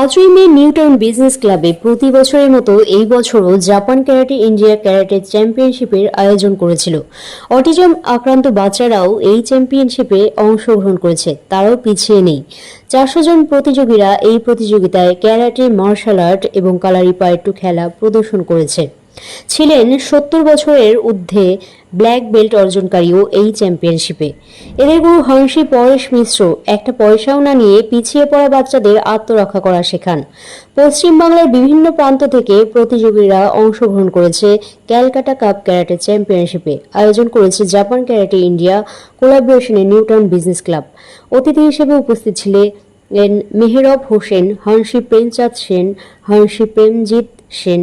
পাঁচই মে নিউটাউন বিজনেস ক্লাবে প্রতি বছরের মতো এই বছরও জাপান ক্যারাটে ইন্ডিয়া ক্যারাটে চ্যাম্পিয়নশিপের আয়োজন করেছিল। অটিজম আক্রান্ত বাচ্চারাও এই চ্যাম্পিয়নশিপে অংশগ্রহণ করেছে, তারাও পিছিয়ে নেই। চারশো জন প্রতিযোগীরা এই প্রতিযোগিতায় ক্যারাটে মার্শাল আর্ট এবং কালারি কালারিপায়েট্টু খেলা প্রদর্শন করেছে। ছিলেন সত্তর বছরের ঊর্ধ্বে ব্ল্যাক বেল্ট অর্জনকারীও এই চ্যাম্পিয়নশিপে। এদের গুরু হংসী পরেশ মিশ্র একটা পয়সাও না নিয়ে পিছিয়ে পড়া বাচ্চাদের আত্মরক্ষা করা শেখান। পশ্চিমবাংলার বিভিন্ন প্রান্ত থেকে প্রতিযোগীরা অংশগ্রহণ করেছে ক্যালকাটা কাপ ক্যারাটে চ্যাম্পিয়নশিপে। আয়োজন করেছে জাপান ক্যারাটে ইন্ডিয়া কোলাবোরেশনে নিউটাউন বিজনেস ক্লাব। অতিথি হিসেবে উপস্থিত ছিলেন Meherab Hossain, Hanshi Premchand Sen, Hanshi Premjit Sen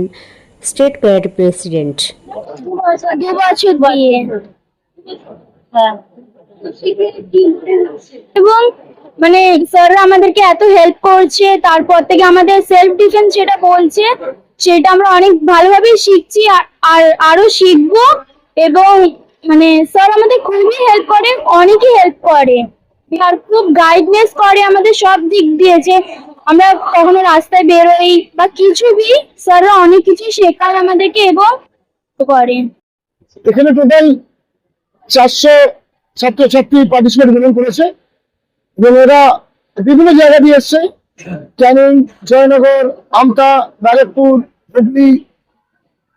state karate president. এবং মানে স্যাররা আমাদেরকে এত হেল্প করছে, তারপর থেকে আমাদের সেলফ ডিফেন্স যেটা বলছে, সেটা আমরা অনেক ভালোভাবে শিখছি, আর, আরও শিখব এবং মানে স্যার আমাদের খুবই হেল্প করে, অনেকই হেল্প করে আর খুব গাইডনেস করে আমাদের সব দিক দিয়ে যে আমরা কখনো রাস্তায় বেরোই বা কিছু বি স্যাররা অনেক কিছু শেখায় আমাদেরকে এবং করে। এখানে টোটাল চারশো ছাত্রছাত্রী পার্টিসিপেট গ্রহণ করেছে এবং এরা বিভিন্ন জায়গা দিয়ে এসছে। ক্যানিং, জয়নগর, আমতা, ব্যারেকপুর, হুগলি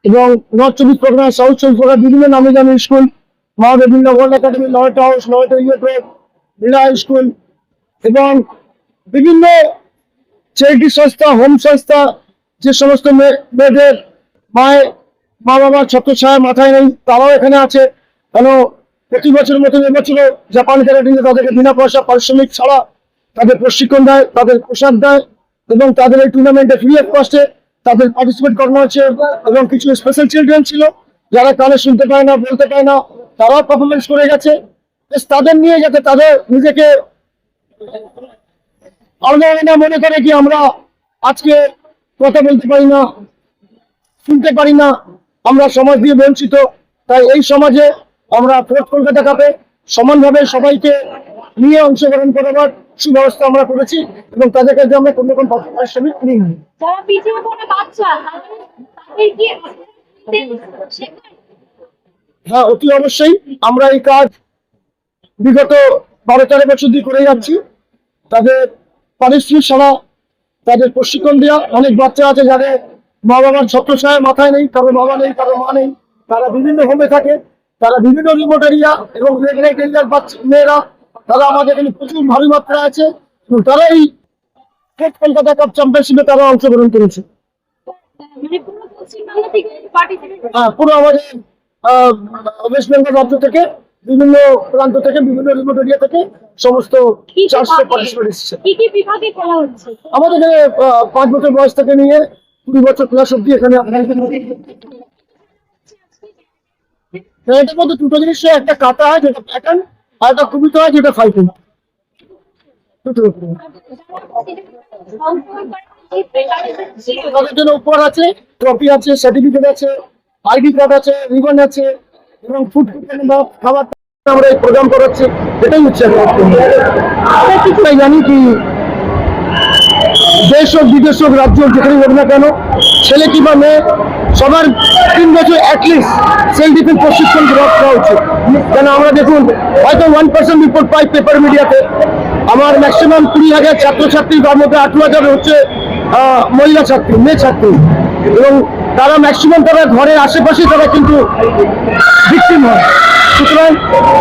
এবং নর্থ চব্বিশ পরগনা সাউথ চব্বিশ পরগনা বিভিন্ন নামি দামি স্কুল মহাদেবী ওয়ার্ল্ড একাডেমি নয়টা হাউস নয়টা ইউএট হাই স্কুল এবং বিভিন্ন চ্যারিটি সংস্থা হোম সংস্থা, যে সমস্ত মেয়ে- মেয়েদের মায়ের মা বাবার ছত্র ছায়া মাথায় নেই, তারাও এখানে আছে। কেন প্রতি বছরের মতো এবছরও জাপান ক্যারাটিনে তাদেরকে বিনা পয়সা পারিশ্রমিক ছাড়া তাদের প্রশিক্ষণ দেয়, তাদের পোশাক দেয় এবং তাদের এই টুর্নামেন্টে ফ্রি অফ কস্টে তাদের পার্টিসিপেট করানো হচ্ছে এবং কিছু স্পেশাল চিলড্রেন ছিল, যারা কানে শুনতে পায় না, বলতে পায় না, তারাও পারফরমেন্স করে গেছে। তাদের নিয়ে যাতে তাদের নিজেকে না মনে করে কি আমরা আজকে কথা বলতে পারি না শুনতে পারি না আমরা সমাজ দিয়ে বঞ্চিত। তাই এই সমাজে আমরা ফোর্থ কলকাতা কাপে সমানভাবে সবাইকে নিয়ে অংশগ্রহণ করাবার সুব্যবস্থা আমরা করেছি এবং তাদের কাছে আমরা কোনো রকম পারিশ্রমিক নিই। হ্যাঁ অতি অবশ্যই আমরা এই কাজ বিগত বারো তেরো বছর দিয়ে করে যাচ্ছি। তাদের পারিশ্রমিক সারা তাদের প্রশিক্ষণ দেওয়া অনেক বাচ্চা আছে যাদের মা বাবার ছত্র ছায় মাথায় নেই কারও বাবা নেই কারও মা নেই। তারা বিভিন্ন হোমে থাকে তারা বিভিন্ন রিমোট এরিয়া এবং রেগুলেট এরিয়ার বাচ্চা মেয়েরা তারা আমাদের এখানে প্রচুর ভারী মাত্রা আছে এবং তারা এই কলকাতা কাপ চ্যাম্পিয়নশিপে তারা অংশগ্রহণ করেছে। মানে হ্যাঁ পুরো আমাদের ওয়েস্ট বেঙ্গল রাজ্য থেকে বিভিন্ন প্রান্ত থেকে বিভিন্ন রিমোট এরিয়া থেকে সমস্ত চারশো পার্টিসিপেট এসেছে। আমাদের এখানে পাঁচ বছর বয়স থেকে নিয়ে কুড়ি বছর প্লাস অব্দি এখানে হ্যাঁ, এটার মধ্যে দুটো জিনিস একটা কাটা হয় যেটা প্যাটার্ন আর একটা কুবিতে হয় যেটা ফাইটিং তাদের জন্য উপহার আছে ট্রফি আছে সার্টিফিকেট আছে আইডি কার্ড আছে রিবন আছে। এবং আমরা করাচ্ছি, এটাই জানি কি দেশ হোক, বিদেশ হোক, রাজ্য হোক যেখানে হোক না কেন, ছেলে কিংবা মেয়ে, সবার তিন বছর অ্যাটলিস্ট সেলফ ডিফেন্স প্রশিক্ষণ দেওয়া উচিত। কেন আমরা দেখুন, হয়তো ওয়ান পার্সেন্ট রিপোর্ট পাই পেপার মিডিয়াতে আমার ম্যাক্সিমাম কুড়ি হাজার ছাত্রছাত্রী তার মধ্যে আঠেরো হাজার হচ্ছে মহিলা ছাত্রী মেয়ে ছাত্রী। এবং তারা ম্যাক্সিমাম তারা ঘরের আশেপাশে তারা কিন্তু ভিকটিম হয়। সুতরাং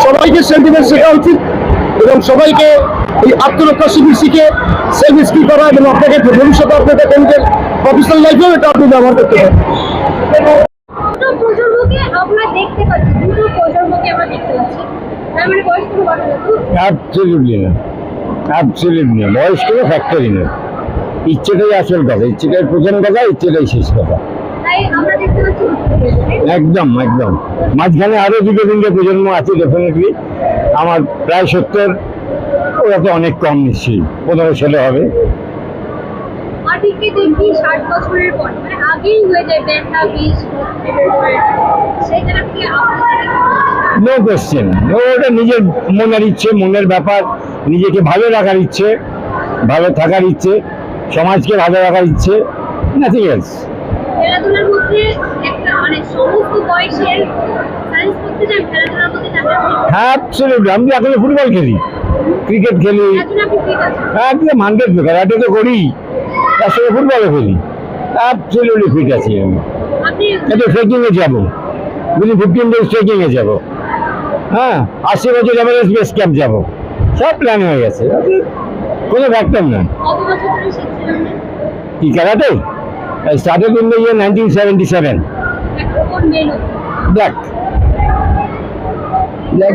সবাইকে সেন্টিমেন্ট শেখা উচিত এবং সবাইকে এই আত্মরক্ষা শিবির শিখে সেলফ স্কিল করা এবং আপনাকে ভবিষ্যতে আপনাকে নিজের প্রফেশনাল লাইফেও এটা আপনি ব্যবহার করতে পারেন। দুটো প্রজন্মকে আমরা দেখতে পাচ্ছি দুটো প্রজন্মকে আমরা দেখতে পাচ্ছি। তার মানে বয়স কোনো কথা না অ্যাবসলিউটলি না। অ্যাবসলিউটলি না। বয়স কোনো ফ্যাক্টরি না ইচ্ছেটাই আসল কথা ইচ্ছেটাই প্রথম কথা ইচ্ছেটাই শেষ কথা। একদম একদম। মাঝখানে আরও দুটো তিনটে প্রজন্ম আছে ডেফিনেটলি আমার প্রায় সত্তর ওরা তো অনেক কম নিশ্চয়ই পনেরো ষোলো হবে। মাটিকে দেখি ষাট বছরের পর মানে আগেই হয়ে যায় ব্যান্ডা বিষ সেই জায়গা থেকে আপনাদের নো কোশ্চেন ওটা নিজের মনের ইচ্ছে মনের ব্যাপার নিজেকে ভালো রাখার ইচ্ছে ভালো থাকার ইচ্ছে। সমাজকে ভালো রাখার ইচ্ছে নাথিং এলস খেলাধুলার মধ্যে একটা মানে সমস্ত বয়সের হ্যাঁ। আমি এখন ফুটবল খেলি ক্রিকেট খেলি। আছেন একদম হান্ড্রেড ক্যারাটে তো করি তার সঙ্গে ফুটবলও খেলি। অ্যাবসলিউটলি ফিট আছি আমি। একটু ট্রেকিংয়ে যাব বুঝলি ফিফটিন ডেজ ট্রেকিংয়ে যাব হ্যাঁ আশি বছর এভারেস্ট বেস ক্যাম্প যাব সব প্ল্যান হয়ে গেছে। কোনো ফ্যাক্টর না? কি karate started in the year nineteen seventy seven black black